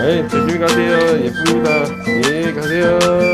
네, 조심히 가세요. 예쁩니다. 예, 가세요.